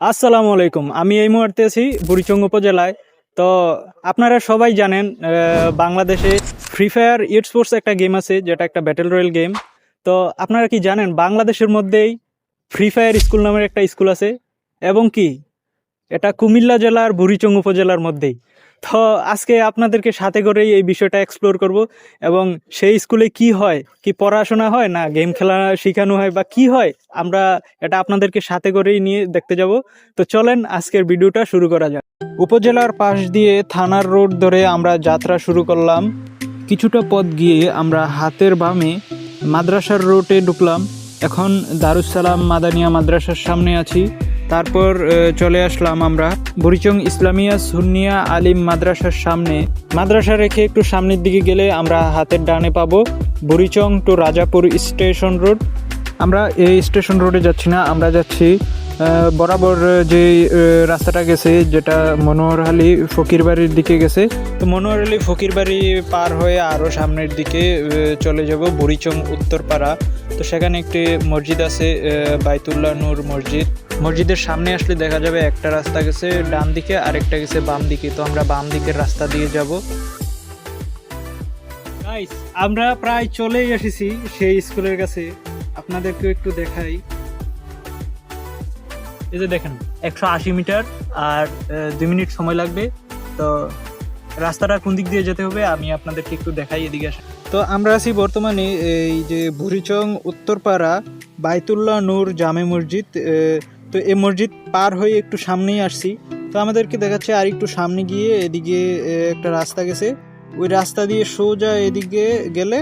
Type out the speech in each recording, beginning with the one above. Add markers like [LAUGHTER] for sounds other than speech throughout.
আসসালামু আলাইকুম। আমি এই মুহূর্তে আছি বুড়িচং উপজেলায়। তো আপনারা সবাই জানেন বাংলাদেশে ফ্রি ফায়ার স্পোর্টস একটা গেম আছে, যেটা একটা ব্যাটেল রয়্যাল গেম তো আপনারা কি জানেন, বাংলাদেশের মধ্যেই ফ্রি ফায়ার স্কুল নামের একটা স্কুল আছে। এবং কি? এটা কুমিল্লা জেলার বুড়িচং উপজেলার মধ্যেই। তো আজকে আপনাদেরকে সাথে করেই এই বিষয়টা এক্সপ্লোর করব এবং সেই স্কুলে কি হয়? কি পড়াশোনা হয় না গেম খেলা শেখানো হয় বা কি হয়? আমরা এটা আপনাদেরকে সাথে করেই নিয়ে দেখতে যাব। তো চলেন আজকের ভিডিওটা শুরু করা যাক। উপজেলার পাশ দিয়ে থানার রোড ধরে আমরা যাত্রা শুরু করলাম। কিছুটা পথ গিয়ে আমরা হাতের বামে মাদ্রাসার রোডে ঢুকলাম। এখন দারুসালাম মাদানিয়া মাদ্রাসার সামনে আছি। তারপর চলে আসলাম আমরা বুড়িচং ইসলামিয়া সুন্নিয়া আলিম মাদ্রাসার সামনে। মাদ্রাসা রেখে একটু সামনের দিকে গেলে আমরা হাতের ডানে পাবো Burichang to Rajapur station road. আমরা এই স্টেশন রোডে যাচ্ছি না, আমরা যাচ্ছি বরাবর যে রাস্তাটা গেছে, যেটা মনোহর আলী ফকির বাড়ির দিকে গেছে। তো মনোহর আলী ফকির বাড়ি পার হয়ে আরও সামনের দিকে চলে যাব বুড়িচং উত্তরপাড়া। তো সেখানে একটি মসজিদ আছে বাইতুল্লাহ নূর মসজিদ। মসজিদের সামনে আসলে দেখা যাবে একটা রাস্তা গেছে ডান দিকে, আরেকটা গেছে বাম দিকে। তো আমরা বাম দিকের রাস্তা দিয়ে যাব। আমরা প্রায় চলেই এসেছি সেই স্কুলের কাছে। আপনাদেরকে একটু দেখাই। এই যে দেখেন, একশো আশি মিটার আর দুই মিনিট সময় লাগবে। তো রাস্তাটা কোন দিক দিয়ে যেতে হবে আমি আপনাদেরকে একটু দেখাই এদিকে আসেন। তো আমরা আছি বর্তমানে এই যে ভুরিচং উত্তরপাড়া, বাইতুল্লাহ নূর জামে মসজিদ তো এই মসজিদ পার হয়ে একটু সামনেই আসছি। তো আমাদেরকে দেখাচ্ছে আর একটু সামনে গিয়ে এদিকে একটা রাস্তা গেছে। ওই রাস্তা দিয়ে সোজা এদিকে গেলে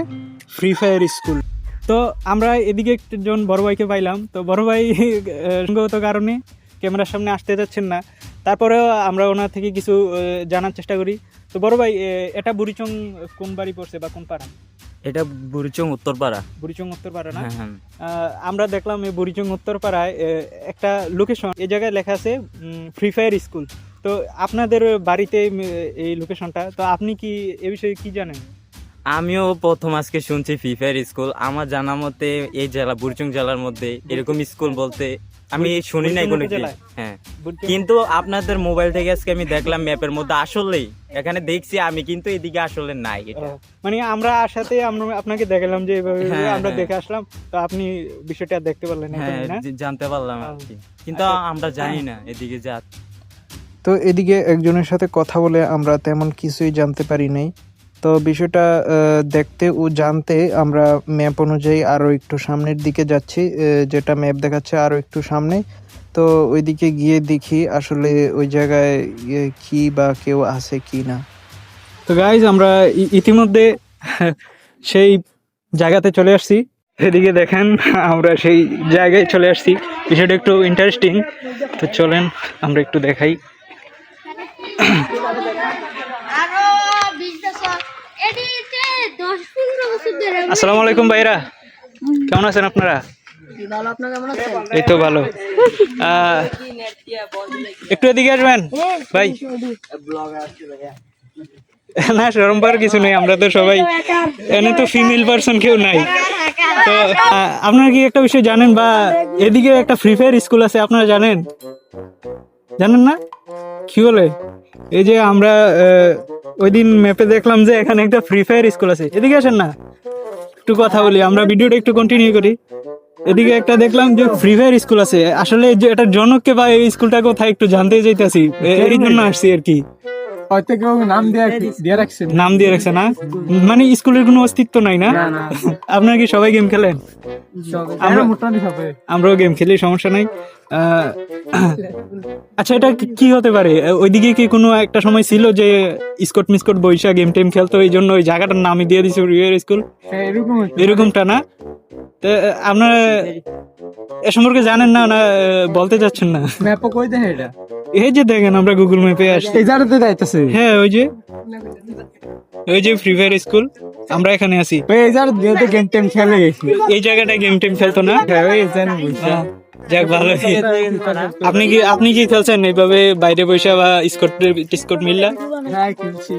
ফ্রি ফায়ার স্কুল তো আমরা এদিকে একজন বড় ভাইকে পাইলাম। তো বড় ভাই সঙ্গত কারণে ক্যামেরার সামনে আসতে যাচ্ছেন না। তারপরেও আমরা ওনার থেকে কিছু জানার চেষ্টা করি। তো বড় ভাই এটা বুড়িচং কোন বাড়ি পড়ছে বা কোন পাড়া? এটা বুড়িচং উত্তরপাড়া। বুড়িচং উত্তর পাড়া না? হ্যাঁ হ্যাঁ। আমরা দেখলাম এই বুড়িচং উত্তরপাড়ায় একটা লোকেশন এই জায়গায় লেখা আছে ফ্রি ফায়ার স্কুল তো আপনাদের বাড়িতে এই লোকেশনটা তো আপনি কি এ বিষয়ে কি জানেন? আমিও প্রথম আজকে শুনছি ফ্রি ফায়ার স্কুল আমার জানা মতে এই জেলা বুড়িচং জেলার মধ্যে এরকম স্কুল বলতে আমি শুনি নাই কোনো? হ্যাঁ। কিন্তু আপনাদের মোবাইল থেকে আজকে আমি দেখলাম ম্যাপের মধ্যে আসলেই। এখানে দেখছি আমি কিন্তু এদিকে আসলে নাই মানে আমরা আসাতে আমরা আপনাকে দেখালাম যে এভাবে হ্যাঁ, আমরা হ্যাঁ। দেখে আসলাম তো আপনি বিষয়টা দেখতে পারলেন হ্যাঁ না? জানতে পারলাম আর কি। কিন্তু আচ্ছা। আমরা জানি না এদিকে যা। তো এদিকে একজনের সাথে কথা বলে আমরা তেমন কিছুই জানতে পারি নাই। তো বিষয়টা দেখতে ও জানতে আমরা ম্যাপ অনুযায়ী আরও একটু সামনের দিকে যাচ্ছি যেটা ম্যাপ দেখাচ্ছে আরও একটু সামনে। তো ওইদিকে গিয়ে দেখি আসলে ওই জায়গায় কি বা কেউ আছে কি না। তো গাইজ আমরা ইতিমধ্যে সেই জায়গাতে চলে আসছি। এদিকে দেখেন, আমরা সেই জায়গায় চলে আসছি। বিষয়টা একটু ইন্টারেস্টিং তো চলেন, আমরা একটু দেখাই। আসসালামু আলাইকুম ভাইরা। কেমন আছেন আপনারা? এই তো ভালো। একটু এদিকে আসবেন? ভাই। না সরম্বার কিছু নেই, আমরা তো সবাই এনে তো ফিমেল পার্সন কেউ নাই। তো আপনারা কি একটা বিষয় জানেন বা এদিকে একটা ফ্রি ফায়ার স্কুল আছে, আপনারা জানেন? জানেন না? কি বলে? এই যে আমরা ওই দিন ম্যাপে দেখলাম যে এখানে একটা ফ্রি ফায়ার স্কুল আছে। এদিকে আসেন না। একটু কথা বলি আমরা ভিডিওটা একটু কন্টিনিউ করি। এদিকে একটা দেখলাম যে ফ্রি ফায়ার স্কুল আছে। আসলে যে এটা জনককে বা এই স্কুলটা কোথায় একটু জানতে চাইতেছি। এর জন্য আসছি আর কি। হয়তো কেউ নাম দিয়ে রাখছে। নাম দিয়ে রাখছে না? মানে স্কুলের কোনো অস্তিত্ব নাই না? আপনারা কি সবাই গেম খেলেন? আমরা মোটামুটি আমরাও গেম খেলি সমস্যা নাই। [CLEARS THROAT] আচ্ছা এটা কি- হতে পারে? ওইদিকে কি কোনো একটা সময় ছিল যে স্কট মিসকট বৈশা গেম টেম খেলতো এই জন্য ওই জায়গাটার নামই দিয়ে দিছে রিয়ার স্কুল হ্যাঁ এরকম হচ্ছে। এরকমটা না? তো আপনারা এ সম্পর্কে জানেন না না বলতে চাচ্ছেন না? ম্যাপও কই দেখে এটা? এই যে দেখেন আমরা গুগল ম্যাপে আসছি। এই জায়গাতে যাইতেছে। হ্যাঁ ওই যে। ওই যে ফ্রি ফায়ার স্কুল আমরা এখানে আছি। এই জায়গা দিয়ে গেম টেম খেলে এই জায়গাটায় গেম টেম খেলতো না? হ্যাঁ ওই জানি যাক ভালো। আপনি কি আপনি কি খেলছেন? এইভাবে বাইরে বসে বা স্কট টিস্কট মিললা? হ্যাঁ খেলছি।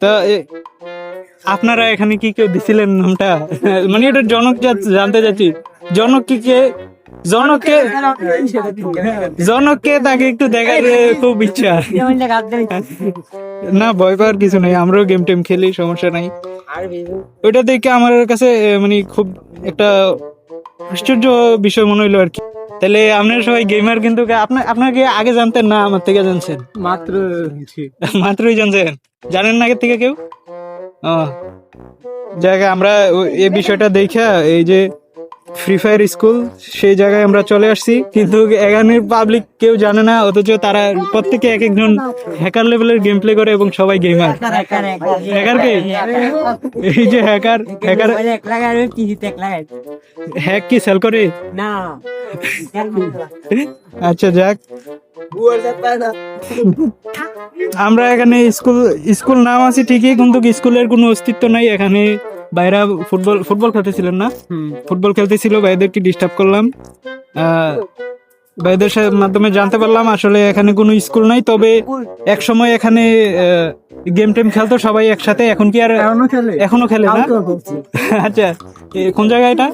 তা আপনারা এখানে কি কেউ দিছিলেন নামটা? মানে এটা জনক জানতে চাচ্ছি। জনক কি কে জনককে জনককে তাকে একটু দেখার খুব ইচ্ছা। না ভয় পাওয়ার কিছু নেই আমরাও গেম টেম খেলি সমস্যা নাই। ওইটা দেখে আমার কাছে মানে খুব একটা আশ্চর্য বিষয় মনে হইল আর কি। তাহলে আপনারা সবাই গেমার কিন্তু আপনার আপনাকে আগে জানতেন না আমার থেকে জানছেন? মাত্র [LAUGHS] মাত্রই জানছেন। জানেন না আগের থেকে কেউ? ও। জায়গা আমরা এই বিষয়টা দেখা এই যে ফ্রি ফায়ার স্কুল সেই জায়গায় আমরা চলে আসছি। কিন্তু এখানে পাবলিক কেউ জানে না, অথচ তারা প্রত্যেকে এক একজন হ্যাকার লেভেলের গেম প্লে করে এবং সবাই গেমার হ্যাকার কে? এই যে হ্যাকার হ্যাকার হ্যাক কি সেল করে? না আচ্ছা যাক। আমরা এখানে স্কুল স্কুল নাম আছে ঠিকই, কিন্তু স্কুলের কোনো অস্তিত্ব নাই এখানে। বাইরা ফুটবল ফুটবল খেলতেছিলেন না? ফুটবল খেলতেছিল ভাইদেরকে ডিস্টার্ব করলাম। ভাইদের মাধ্যমে জানতে পারলাম আসলে এখানে কোনো স্কুল নাই তবে এক সময় এখানে গেম টেম খেলতো সবাই একসাথে এখন কি আর এখনও খেলে? না? [LAUGHS] আচ্ছা কোন জায়গা এটা?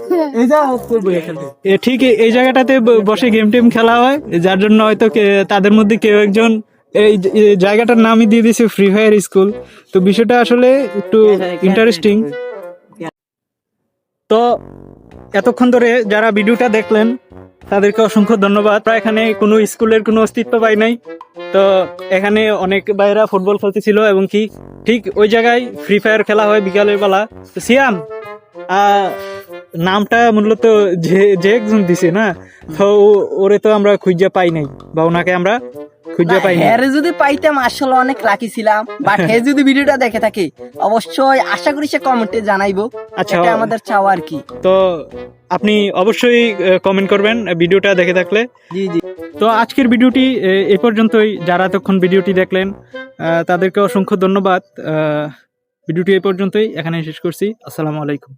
ঠিক এই জায়গাটাতে বসে গেম টেম খেলা হয় যার জন্য হয়তো তাদের মধ্যে কেউ একজন এই এই জায়গাটার নামই দিয়ে দিয়েছে ফ্রি ফায়ার স্কুল তো বিষয়টা আসলে একটু ইন্টারেস্টিং তো এতক্ষণ ধরে যারা ভিডিওটা দেখলেন, তাদেরকে অসংখ্য ধন্যবাদ। এখানে কোনো স্কুলের কোনো অস্তিত্ব পাই নাই। তো এখানে অনেক বাইরা ফুটবল খেলতেছিল এবং কি, ঠিক ওই জায়গায় ফ্রি ফায়ার খেলা হয় বিকালের বেলা। সিয়াম নামটা মূলত যে যে একজন দিছে না, তো ওরে তো আমরা খুঁজে পাই নাই, বা ওনাকে আমরা খুঁজে পাই হ্যাঁ যদি পাইতাম আসলে অনেক লাকি ছিলাম। বাট হে যদি ভিডিওটা দেখে থাকে অবশ্যই আশা করি সে কমেন্টে জানাইবো। আচ্ছা আমাদের চাওয়া আর কি। তো আপনি অবশ্যই কমেন্ট করবেন ভিডিওটা দেখে থাকলে। জি জি। তো আজকের ভিডিওটি এ, পর্যন্তই। যারা এতক্ষণ ভিডিওটি দেখলেন তাদেরকে অসংখ্য ধন্যবাদ। ভিডিওটি এই পর্যন্তই। এখানে শেষ করছি। আসসালামু আলাইকুম।